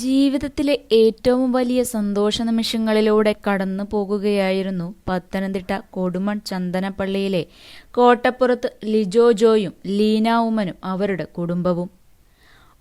ജീവിതത്തിലെ ഏറ്റവും വലിയ സന്തോഷ നിമിഷങ്ങളിലൂടെ കടന്നു പോകുകയായിരുന്നു പത്തനംതിട്ട കൊടുമൺ ചന്ദനപ്പള്ളിയിലെ കോട്ടപ്പുറത്ത് ലിജോ ജോയും ലീന ഉമ്മനും അവരുടെ കുടുംബവും.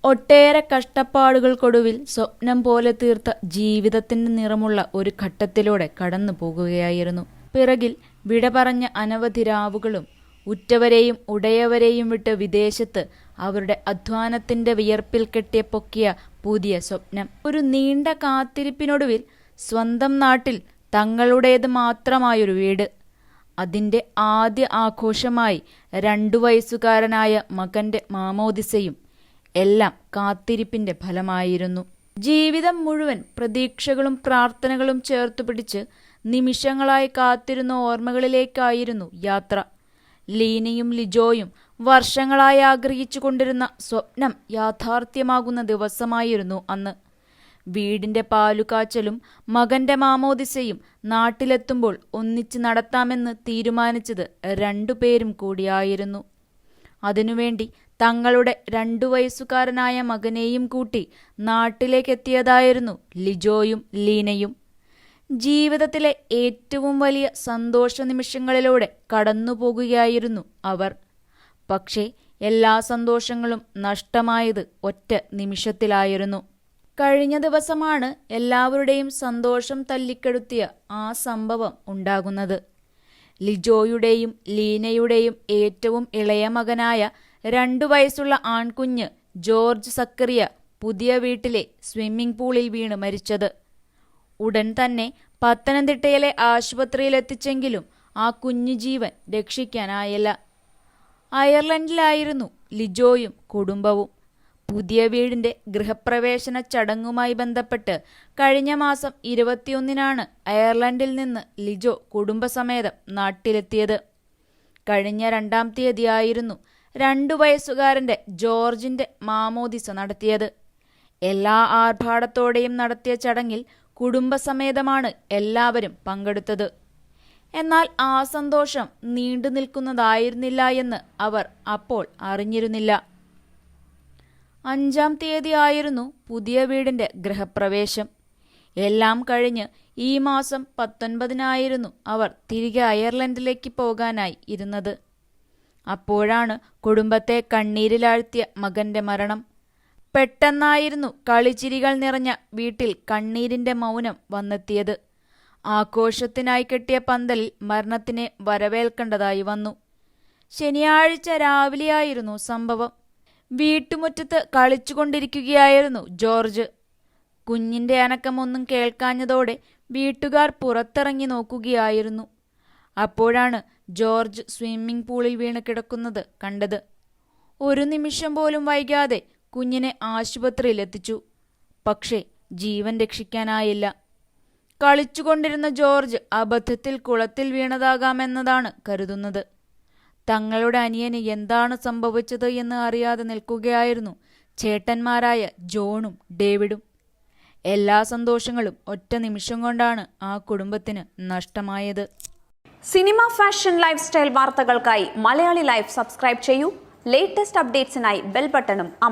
ഒട്ടേറെ കഷ്ടപ്പാടുകൾക്കൊടുവിൽ സ്വപ്നം പോലെ തീർത്ത ജീവിതത്തിന്റെ നിറമുള്ള ഒരു ഘട്ടത്തിലൂടെ കടന്നു പോകുകയായിരുന്നു. പിറകിൽ വിട പറഞ്ഞ അനവധി രാവുകളും ഉറ്റവരെയും ഉടയവരെയും വിട്ട് വിദേശത്ത് അവരുടെ അധ്വാനത്തിന്റെ വിയർപ്പിൽ കെട്ടിയ പൊക്കിയ പുതിയ സ്വപ്നം. ഒരു നീണ്ട കാത്തിരിപ്പിനൊടുവിൽ സ്വന്തം നാട്ടിൽ തങ്ങളുടേത് മാത്രമായൊരു വീട്. അതിന്റെ ആദ്യ ആഘോഷമായി രണ്ടു വയസ്സുകാരനായ മകന്റെ മാമോദിസയും എല്ലാം കാത്തിരിപ്പിന്റെ ഫലമായിരുന്നു. ജീവിതം മുഴുവൻ പ്രതീക്ഷകളും പ്രാർത്ഥനകളും ചേർത്തുപിടിച്ച് നിമിഷങ്ങളായി കാത്തിരുന്ന ഓർമ്മകളിലേക്കായിരുന്നു യാത്ര. ലീനയും ലിജോയും വർഷങ്ങളായി ആഗ്രഹിച്ചു കൊണ്ടിരുന്ന സ്വപ്നം യാഥാർത്ഥ്യമാകുന്ന ദിവസമായിരുന്നു അന്ന്. വീടിന്റെ പാലുകാച്ചലും മകന്റെ മാമോദിസയും നാട്ടിലെത്തുമ്പോൾ ഒന്നിച്ച് നടത്താമെന്ന് തീരുമാനിച്ചത് രണ്ടുപേരും കൂടിയായിരുന്നു. അതിനുവേണ്ടി തങ്ങളുടെ രണ്ടു വയസ്സുകാരനായ മകനെയും കൂട്ടി നാട്ടിലേക്കെത്തിയതായിരുന്നു ലിജോയും ലീനയും. ജീവിതത്തിലെ ഏറ്റവും വലിയ സന്തോഷ നിമിഷങ്ങളിലൂടെ കടന്നുപോകുകയായിരുന്നു അവർ. പക്ഷേ എല്ലാ സന്തോഷങ്ങളും നഷ്ടമായത് ഒറ്റ നിമിഷത്തിലായിരുന്നു. കഴിഞ്ഞ ദിവസമാണ് എല്ലാവരുടെയും സന്തോഷം തല്ലിക്കെടുത്തിയ ആ സംഭവം ഉണ്ടാകുന്നത്. ലിജോയുടെയും ലീനയുടെയും ഏറ്റവും ഇളയ മകനായ രണ്ടു വയസ്സുള്ള ആൺകുഞ്ഞ് ജോർജ് സക്കറിയ പുതിയ വീട്ടിലെ സ്വിമ്മിംഗ് പൂളിൽ വീണ് മരിച്ചത്. ഉടൻ തന്നെ പത്തനംതിട്ടയിലെ ആശുപത്രിയിലെത്തിച്ചെങ്കിലും ആ കുഞ്ഞു ജീവൻ രക്ഷിക്കാനായില്ല. അയർലൻഡിലായിരുന്നു ലിജോയും കുടുംബവും. പുതിയ വീടിന്റെ ഗൃഹപ്രവേശന ചടങ്ങുമായി ബന്ധപ്പെട്ട് കഴിഞ്ഞ മാസം ഇരുപത്തിയൊന്നിനാണ് അയർലൻഡിൽ നിന്ന് ലിജോ കുടുംബസമേതം നാട്ടിലെത്തിയത്. കഴിഞ്ഞ രണ്ടാം തീയതിയായിരുന്നു രണ്ടു വയസ്സുകാരന്റെ ജോർജിന്റെ മാമോദിസ നടത്തിയത്. എല്ലാ ആർഭാടത്തോടെയും നടത്തിയ ചടങ്ങിൽ കുടുംബസമേതമാണ് എല്ലാവരും പങ്കെടുത്തത്. എന്നാൽ ആ സന്തോഷം നീണ്ടു നിൽക്കുന്നതായിരുന്നില്ല എന്ന് അവർ അപ്പോൾ അറിഞ്ഞിരുന്നില്ല. അഞ്ചാം തീയതി ആയിരുന്നു പുതിയ വീടിന്റെ ഗൃഹപ്രവേശം. എല്ലാം കഴിഞ്ഞ് ഈ മാസം പത്തൊൻപതിനായിരുന്നു അവർ തിരികെ അയർലൻഡിലേക്ക് പോകാനായി ഇരുന്നത്. അപ്പോഴാണ് കുടുംബത്തെ കണ്ണീരിലാഴ്ത്തിയ മകന്റെ മരണം. പെട്ടെന്നായിരുന്നു കളിച്ചിരികൾ നിറഞ്ഞ വീട്ടിൽ കണ്ണീരിന്റെ മൗനം വന്നെത്തിയത്. ആഘോഷത്തിനായി കെട്ടിയ പന്തലിൽ മരണത്തിനെ വരവേൽക്കേണ്ടതായി വന്നു. ശനിയാഴ്ച രാവിലെയായിരുന്നു സംഭവം. വീട്ടുമുറ്റത്ത് കളിച്ചുകൊണ്ടിരിക്കുകയായിരുന്നു ജോർജ്. കുഞ്ഞിന്റെ അനക്കമൊന്നും കേൾക്കാഞ്ഞതോടെ വീട്ടുകാർ പുറത്തിറങ്ങി നോക്കുകയായിരുന്നു. അപ്പോഴാണ് ജോർജ് സ്വിമ്മിംഗ് പൂളിൽ വീണ് കിടക്കുന്നത് കണ്ടത്. ഒരു നിമിഷം പോലും വൈകാതെ കുഞ്ഞിനെ ആശുപത്രിയിലെത്തിച്ചു. പക്ഷേ ജീവൻ രക്ഷിക്കാനായില്ല. കളിച്ചുകൊണ്ടിരുന്ന ജോർജ് അബദ്ധത്തിൽ കുളത്തിൽ വീണതാകാമെന്നതാണ് കരുതുന്നത്. തങ്ങളുടെ അനിയന് എന്താണ് സംഭവിച്ചത് എന്ന് അറിയാതെ നിൽക്കുകയായിരുന്നു ചേട്ടന്മാരായ ജോണും ഡേവിഡും. എല്ലാ സന്തോഷങ്ങളും ഒറ്റ നിമിഷം കൊണ്ടാണ് ആ കുടുംബത്തിന് നഷ്ടമായത്. സിനിമ ഫാഷൻ ലൈഫ് സ്റ്റൈൽ വാർത്തകൾക്കായി മലയാളി ലൈഫ് സബ്സ്ക്രൈബ് ചെയ്യൂ. ലേറ്റസ്റ്റ് അപ്ഡേറ്റ്സിനായി ബെൽ ബട്ടണും അമർ